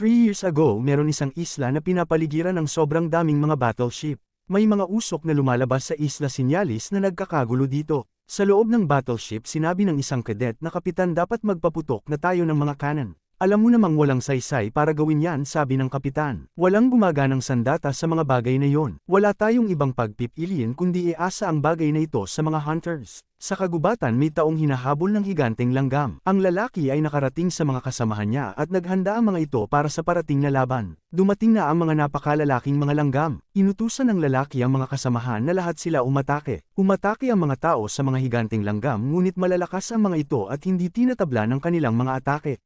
Three years ago meron isang isla na pinapaligiran ng sobrang daming mga battleship. May mga usok na lumalabas sa isla Sinyalis na nagkakagulo dito. Sa loob ng battleship sinabi ng isang cadet na kapitan dapat magpaputok na tayo ng mga cannon. Alam mo namang walang saysay para gawin yan sabi ng kapitan. Walang gumaganang sandata sa mga bagay na yon. Wala tayong ibang pagpipiliin kundi iasa ang bagay na ito sa mga hunters. Sa kagubatan may taong hinahabol ng higanteng langgam. Ang lalaki ay nakarating sa mga kasamahan niya at naghanda ang mga ito para sa parating na laban. Dumating na ang mga napakalalaking mga langgam. Inutusan ng lalaki ang mga kasamahan na lahat sila umatake. Umatake ang mga tao sa mga higanteng langgam ngunit malalakas ang mga ito at hindi tinatabla ng kanilang mga atake.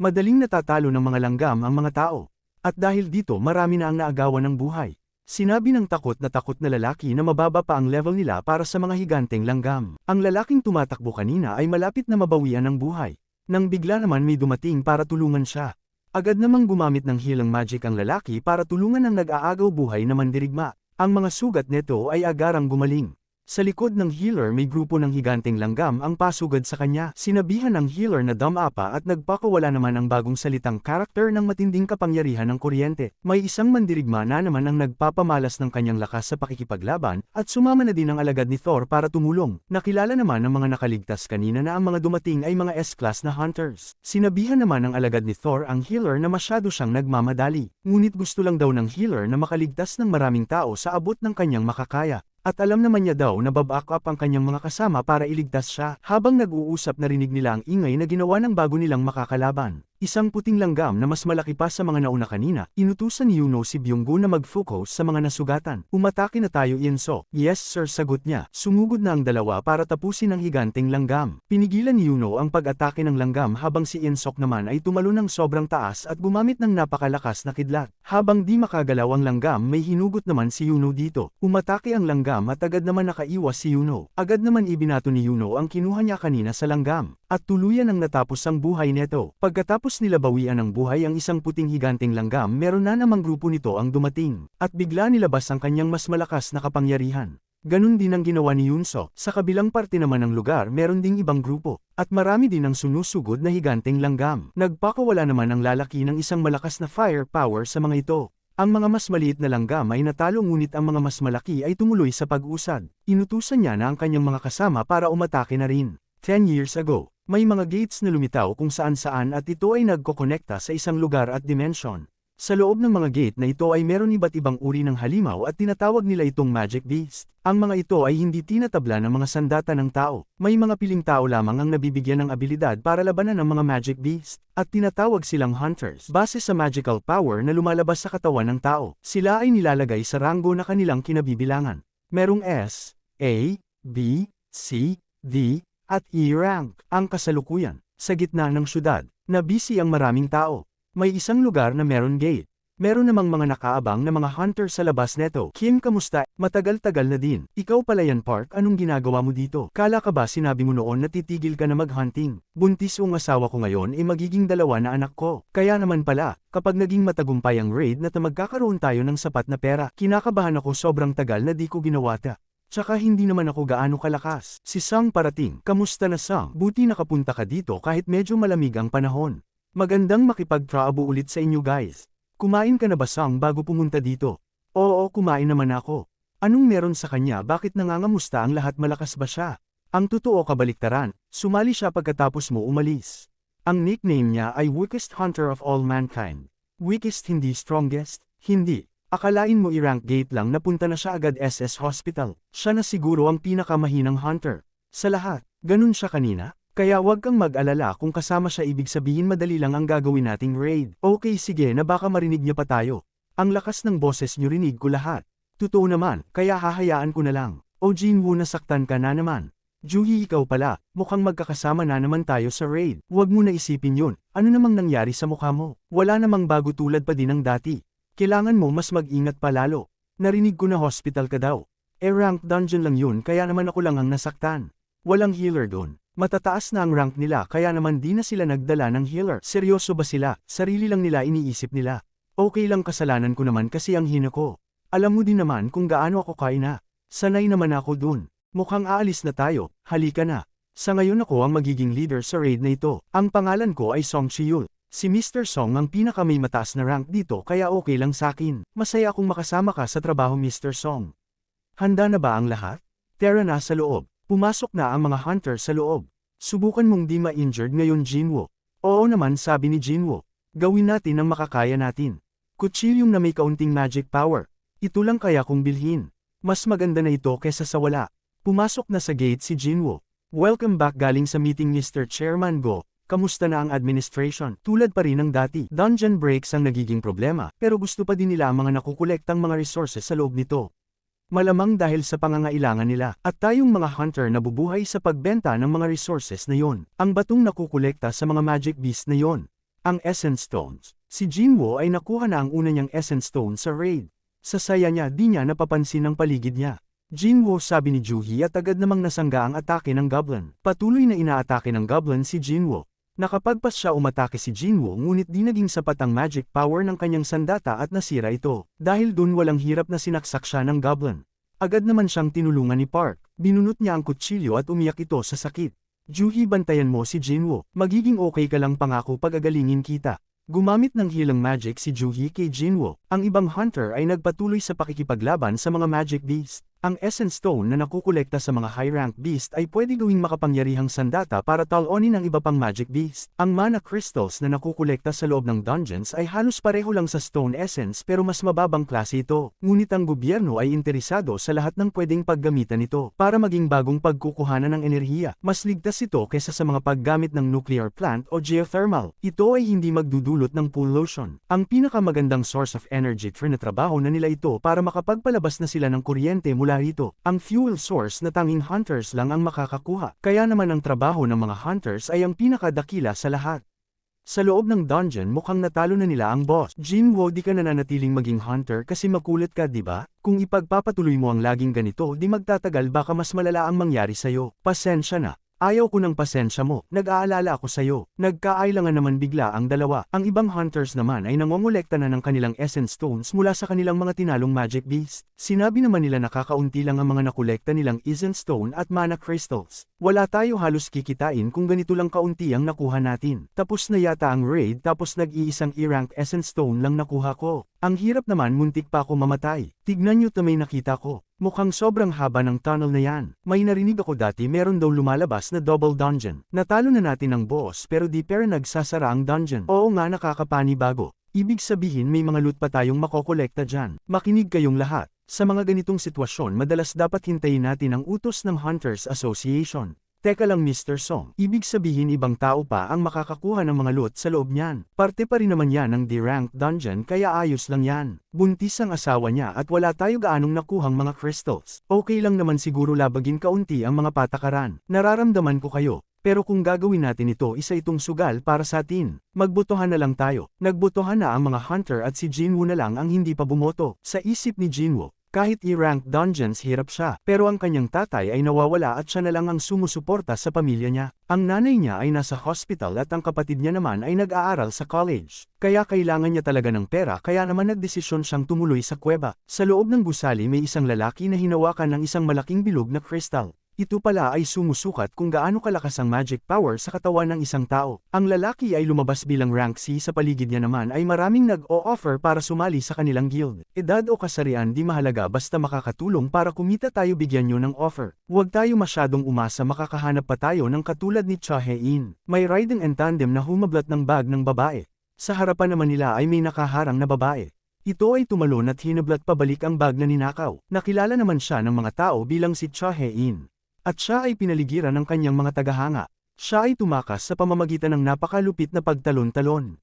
Madaling natatalo ng mga langgam ang mga tao. At dahil dito marami na ang naagawan ng buhay. Sinabi ng takot na takot na lalaki na mababa pa ang level nila para sa mga higanteng langgam. Ang lalaking tumatakbo kanina ay malapit na mabawian ng buhay. Nang bigla naman may dumating para tulungan siya. Agad namang gumamit ng healing magic ang lalaki para tulungan ang nag-aagaw buhay na mandirigma. Ang mga sugat nito ay agarang gumaling. Sa likod ng healer may grupo ng higanteng langgam ang pasugad sa kanya. Sinabihan ng healer na dumapa at nagpakawala naman ang bagong salitang karakter ng matinding kapangyarihan ng kuryente. May isang mandirigma na naman ang nagpapamalas ng kanyang lakas sa pakikipaglaban at sumama na din ang alagad ni Thor para tumulong. Nakilala naman ng mga nakaligtas kanina na ang mga dumating ay mga S-class na hunters. Sinabihan naman ng alagad ni Thor ang healer na masyado siyang nagmamadali. Ngunit gusto lang daw ng healer na makaligtas ng maraming tao sa abot ng kanyang makakaya. At alam naman niya daw na baback up ang kanyang mga kasama para iligtas siya. Habang nag-uusap narinig nila ang ingay na ginawa ng bago nilang makakalaban. Isang puting langgam na mas malaki pa sa mga nauna kanina, inutusan ni Yuno si Byunggo na mag-focus sa mga nasugatan. Umatake na tayo Inso. Yes sir sagot niya. Sumugod na ang dalawa para tapusin ang higanteng langgam. Pinigilan ni Yuno ang pag-atake ng langgam habang si Insok naman ay tumalo ng sobrang taas at gumamit ng napakalakas na kidlat. Habang di makagalaw ang langgam may hinugot naman si Yuno dito. Umatake ang langgam at agad naman nakaiwas si Yuno. Agad naman ibinato ni Yuno ang kinuha niya kanina sa langgam. At tuluyan ang natapos ang buhay neto. Pagkatapos nila bawian ng buhay ang isang puting higanteng langgam meron na namang grupo nito ang dumating. At bigla nilabas ang kanyang mas malakas na kapangyarihan. Ganun din ang ginawa ni Yunso. Sa kabilang parte naman ng lugar meron ding ibang grupo. At marami din ang sunusugod na higanteng langgam. Nagpakawala naman ang lalaki ng isang malakas na firepower sa mga ito. Ang mga mas maliit na langgam ay natalo ngunit ang mga mas malaki ay tumuloy sa pag-usad. Inutusan niya na ang kanyang mga kasama para umatake na rin. 10 years ago, may mga gates na lumitaw kung saan-saan at ito ay nagkokonekta sa isang lugar at dimension. Sa loob ng mga gate na ito ay meron iba't ibang uri ng halimaw at tinatawag nila itong magic beast. Ang mga ito ay hindi tinatabla ng mga sandata ng tao. May mga piling tao lamang ang nabibigyan ng abilidad para labanan ng mga magic beast, at tinatawag silang hunters. Base sa magical power na lumalabas sa katawan ng tao, sila ay nilalagay sa ranggo na kanilang kinabibilangan. Merong S, A, B, C, D, at E-rank ang kasalukuyan. Sa gitna ng syudad, na busy ang maraming tao. May isang lugar na meron gate. Meron namang mga nakaabang na mga hunter sa labas neto. Kim kamusta? Matagal-tagal na din. Ikaw pala yan Park, anong ginagawa mo dito? Kala ka ba sinabi mo noon na titigil ka na mag-hunting? Buntis ang asawa ko ngayon ay magiging dalawa na anak ko. Kaya naman pala, kapag naging matagumpay ang raid na magkakaroon tayo ng sapat na pera, kinakabahan ako sobrang tagal na di ko ginawa ta. Tsaka hindi naman ako gaano kalakas. Si Sang parating, kamusta na Sang? Buti nakapunta ka dito kahit medyo malamig ang panahon. Magandang makipag-traabo ulit sa inyo guys. Kumain ka na ba Sang bago pumunta dito? Oo kumain naman ako. Anong meron sa kanya bakit nangangamusta ang lahat malakas ba siya? Ang totoo kabaliktaran, sumali siya pagkatapos mo umalis. Ang nickname niya ay Weakest Hunter of All Mankind. Weakest hindi strongest, hindi. Akalain mo i-rank gate lang napunta na siya agad SS Hospital. Siya na siguro ang pinakamahinang hunter. Sa lahat, ganun siya kanina. Kaya wag kang mag-alala kung kasama siya ibig sabihin madali lang ang gagawin nating raid. Okay sige na baka marinig niya pa tayo. Ang lakas ng boses niyo rinig ko lahat. Totoo naman, kaya hahayaan ko na lang. O Jinwoo nasaktan ka na naman. Juhi ikaw pala, mukhang magkakasama na naman tayo sa raid. Huwag mo na isipin yun, ano namang nangyari sa mukha mo? Wala namang bago tulad pa din ng dati. Kailangan mo mas mag-ingat palalo. Narinig ko na hospital ka daw. E rank dungeon lang yun kaya naman ako lang ang nasaktan. Walang healer doon. Matataas na ang rank nila kaya naman di na sila nagdala ng healer. Seryoso ba sila? Sarili lang nila iniisip nila. Okay lang kasalanan ko naman kasi ang hina ko. Alam mo din naman kung gaano ako kaina. Sanay naman ako dun. Mukhang aalis na tayo, halika na. Sa ngayon ako ang magiging leader sa raid na ito. Ang pangalan ko ay Song Chiyul. Si Mr. Song ang pinaka may mataas na rank dito kaya okay lang sakin. Masaya akong makasama ka sa trabaho Mr. Song. Handa na ba ang lahat? Tara na sa loob. Pumasok na ang mga hunter sa loob. Subukan mong di ma-injured ngayon Jinwo. Oo naman sabi ni Jinwo. Gawin natin ang makakaya natin. Kutsilyong na may kaunting magic power. Ito lang kaya kong bilhin. Mas maganda na ito kesa sa wala. Pumasok na sa gate si Jinwo. Welcome back galing sa meeting Mr. Chairman Go. Kamusta na ang administration? Tulad pa rin ng dati. Dungeon breaks ang nagiging problema, pero gusto pa din nila ang mga nakukolektang mga resources sa loob nito. Malamang dahil sa pangangailangan nila, at tayong mga hunter na bubuhay sa pagbenta ng mga resources na yon. Ang batong nakukolekta sa mga magic beast na yon. Ang Essence Stones. Si Jinwo ay nakuha na ang una niyang Essence Stone sa raid. Sa saya niya di niya napapansin ang paligid niya. Jinwo sabi ni Juhi at agad namang nasangga ang atake ng goblin. Patuloy na inaatake ng goblin si Jinwo. Nakapagpas siya umatake si Jinwo ngunit di naging sapat ang magic power ng kanyang sandata at nasira ito. Dahil dun walang hirap na sinaksak siya ng goblin. Agad naman siyang tinulungan ni Park. Binunot niya ang kutsilyo at umiyak ito sa sakit. Juhi bantayan mo si Jinwo. Magiging okay ka lang pangako pagagalingin kita. Gumamit ng healing magic si Juhi kay Jinwo. Ang ibang hunter ay nagpatuloy sa pakikipaglaban sa mga magic beast. Ang Essence Stone na nakukolekta sa mga high-rank beast ay pwede gawing makapangyarihang sandata para talonin ang iba pang magic beast. Ang mana crystals na nakukolekta sa loob ng dungeons ay halos pareho lang sa Stone Essence pero mas mababang klase ito. Ngunit ang gobyerno ay interesado sa lahat ng pwedeng paggamitan nito para maging bagong pagkukuhanan ng enerhiya. Mas ligtas ito kaysa sa mga paggamit ng nuclear plant o geothermal. Ito ay hindi magdudulot ng pollution. Ang pinakamagandang source of energy tree na trabaho na nila ito para makapagpalabas na sila ng kuryente mula mula rito. Ang fuel source na tanging hunters lang ang makakakuha. Kaya naman ang trabaho ng mga hunters ay ang pinakadakila sa lahat. Sa loob ng dungeon mukhang natalo na nila ang boss. Jinwo di ka nananatiling maging hunter kasi makulit ka di ba? Kung ipagpapatuloy mo ang laging ganito di magtatagal baka mas malala ang mangyari sa'yo. Pasensya na. Ayaw ko ng pasensya mo, nag-aalala ako sa'yo. Nagkaailangan naman bigla ang dalawa. Ang ibang hunters naman ay nangongolekta na ng kanilang essence stones mula sa kanilang mga tinalong magic beast. Sinabi naman nila nakakaunti lang ang mga nakolekta nilang essence stone at mana crystals. Wala tayo halos kikitain kung ganito lang kaunti ang nakuha natin. Tapos na yata ang raid tapos nag-iisang E-rank essence stone lang nakuha ko. Ang hirap naman muntik pa ako mamatay. Tignan nyo may nakita ko. Mukhang sobrang haba ng tunnel na yan. May narinig ako dati meron daw lumalabas na double dungeon. Natalo na natin ang boss pero di pero nagsasara ang dungeon. Oo nga nakakapanibago. Ibig sabihin may mga loot pa tayong makokolekta dyan. Makinig kayong lahat. Sa mga ganitong sitwasyon madalas dapat hintayin natin ang utos ng Hunters Association. Teka lang Mr. Song, ibig sabihin ibang tao pa ang makakakuha ng mga loot sa loob niyan. Parte pa rin naman yan ng D-rank dungeon kaya ayos lang yan. Buntis ang asawa niya at wala tayo gaanong nakuhang mga crystals. Okay lang naman siguro labagin kaunti ang mga patakaran. Nararamdaman ko kayo. Pero kung gagawin natin ito isa itong sugal para sa atin. Magbotohan na lang tayo. Nagbotohan na ang mga hunter at si Jinwoo na lang ang hindi pa bumoto. Sa isip ni Jinwoo, kahit i-rank dungeons hirap siya, pero ang kanyang tatay ay nawawala at siya na lang ang sumusuporta sa pamilya niya. Ang nanay niya ay nasa hospital at ang kapatid niya naman ay nag-aaral sa college. Kaya kailangan niya talaga ng pera kaya naman nagdesisyon siyang tumuloy sa kuweba. Sa loob ng gusali may isang lalaki na hinawakan ng isang malaking bilog na kristal. Ito pala ay sumusukat kung gaano kalakas ang magic power sa katawan ng isang tao. Ang lalaki ay lumabas bilang rank C sa paligid niya naman ay maraming nag-o-offer para sumali sa kanilang guild. Edad o kasarian di mahalaga basta makakatulong para kumita tayo bigyan nyo ng offer. Huwag tayo masyadong umasa makakahanap pa tayo ng katulad ni Cha Hein. May riding and tandem na humablat ng bag ng babae. Sa harapan naman nila ay may nakaharang na babae. Ito ay tumalon at hinablat pabalik ang bag na ninakaw. Nakilala naman siya ng mga tao bilang si Cha Hein. At siya ay pinaligiran ng kanyang mga tagahanga. Siya ay tumakas sa pamamagitan ng napakalupit na pagtalon-talon.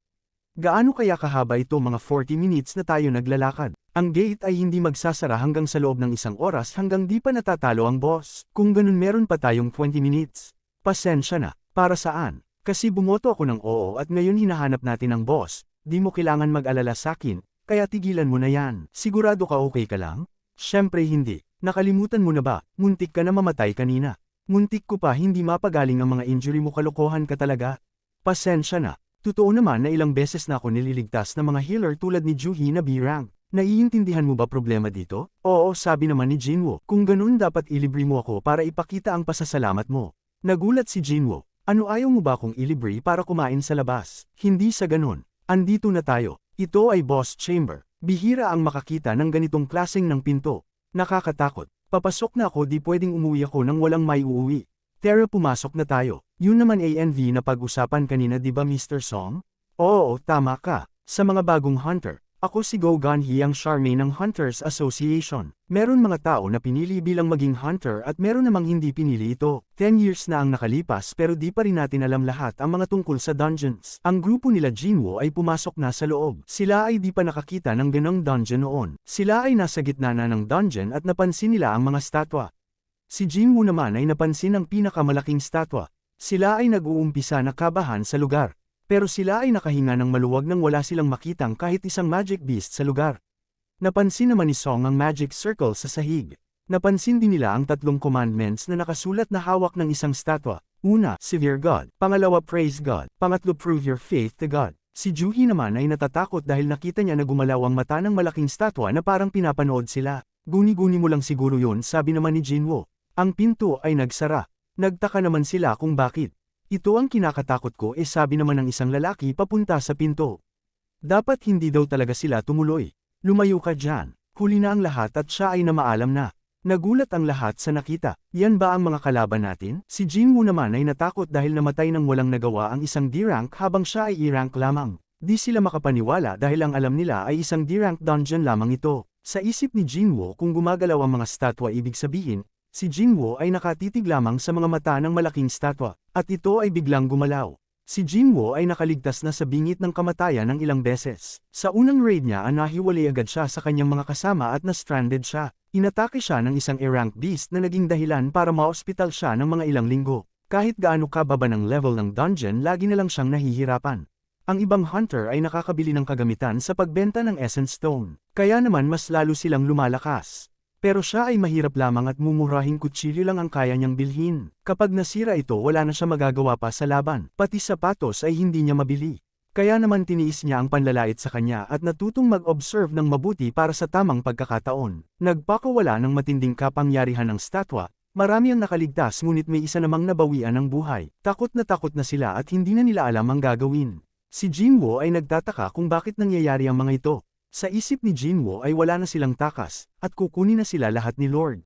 Gaano kaya kahaba ito mga 40 minutes na tayo naglalakad? Ang gate ay hindi magsasara hanggang sa loob ng isang oras hanggang di pa natatalo ang boss. Kung ganun meron pa tayong 20 minutes. Pasensya na, para saan? Kasi bumoto ako ng oo at ngayon hinahanap natin ang boss, di mo kailangan mag-alala sa akin, kaya tigilan mo na yan. Sigurado ka okay ka lang? Siyempre hindi. Nakalimutan mo na ba, muntik ka na mamatay kanina. Muntik ko pa hindi mapagaling ang mga injury mo kalokohan ka talaga. Pasensya na. Totoo naman na ilang beses na ako nililigtas ng mga healer tulad ni Juhi na B-rank. Naiintindihan mo ba problema dito? Oo, sabi naman ni Jinwo. Kung ganun dapat ilibre mo ako para ipakita ang pasasalamat mo. Nagulat si Jinwo. Ano ayaw mo ba kong ilibre para kumain sa labas? Hindi sa ganun. Andito na tayo. Ito ay boss chamber. Bihira ang makakita ng ganitong klaseng ng pinto. Nakakatakot. Papasok na ako di pwedeng umuwi ako nang walang may uuwi. Tara pumasok na tayo. Yun naman ANV na pag-usapan kanina di ba Mr. Song? Oo, tama ka. Sa mga bagong hunter, ako si Go Ganhi ang Charmaine ng Hunters Association. Meron mga tao na pinili bilang maging hunter at meron namang hindi pinili ito. 10 years na ang nakalipas pero di pa rin natin alam lahat ang mga tungkol sa dungeons. Ang grupo nila Jinwo ay pumasok na sa loob. Sila ay di pa nakakita ng ganong dungeon noon. Sila ay nasa gitna na ng dungeon at napansin nila ang mga statwa. Si Jinwoo naman ay napansin ang pinakamalaking statwa. Sila ay nag-uumpisa na kabahan sa lugar. Pero sila ay nakahinga ng maluwag nang wala silang makitang kahit isang magic beast sa lugar. Napansin naman ni Song ang magic circle sa sahig. Napansin din nila ang tatlong commandments na nakasulat na hawak ng isang statwa. Una, severe God. Pangalawa, praise God. Pangatlo, prove your faith to God. Si Juhi naman ay natatakot dahil nakita niya na gumalaw ang mata ng malaking statwa na parang pinapanood sila. Guni-guni mo lang siguro yun sabi naman ni Jinwo. Ang pinto ay nagsara. Nagtaka naman sila kung bakit. Ito ang kinakatakot ko eh sabi naman ng isang lalaki papunta sa pinto. Dapat hindi daw talaga sila tumuloy. Lumayo ka dyan. Huli na ang lahat at siya ay namaalam na. Nagulat ang lahat sa nakita. Yan ba ang mga kalaban natin? Si Jinwoo naman ay natakot dahil namatay nang walang nagawa ang isang D-rank habang siya ay E-rank lamang. Di sila makapaniwala dahil ang alam nila ay isang D-rank dungeon lamang ito. Sa isip ni Jinwoo kung gumagalaw ang mga statwa ibig sabihin, Si Jinwo ay nakatitig lamang sa mga mata ng malaking statwa, at ito ay biglang gumalaw. Si Jinwo ay nakaligtas na sa bingit ng kamatayan ng ilang beses. Sa unang raid niya nahiwalay agad siya sa kanyang mga kasama at na-stranded siya. Inatake siya ng isang A-rank beast na naging dahilan para ma-hospital siya ng mga ilang linggo. Kahit gaano kababa ng level ng dungeon lagi na lang siyang nahihirapan. Ang ibang hunter ay nakakabili ng kagamitan sa pagbenta ng Essence Stone. Kaya naman mas lalo silang lumalakas. Pero siya ay mahirap lamang at mumurahing kutsilyo lang ang kaya niyang bilhin. Kapag nasira ito wala na siya magagawa pa sa laban. Pati sapatos ay hindi niya mabili. Kaya naman tiniis niya ang panlalait sa kanya at natutong mag-observe ng mabuti para sa tamang pagkakataon. Nagpakawala ng matinding kapangyarihan ng statwa, marami ang nakaligtas ngunit may isa namang nabawian ng buhay. Takot na takot na sila at hindi na nila alam ang gagawin. Si Jinwo ay nagtataka kung bakit nangyayari ang mga ito. Sa isip ni Jinwo ay wala na silang takas, at kukunin na sila lahat ni Lord.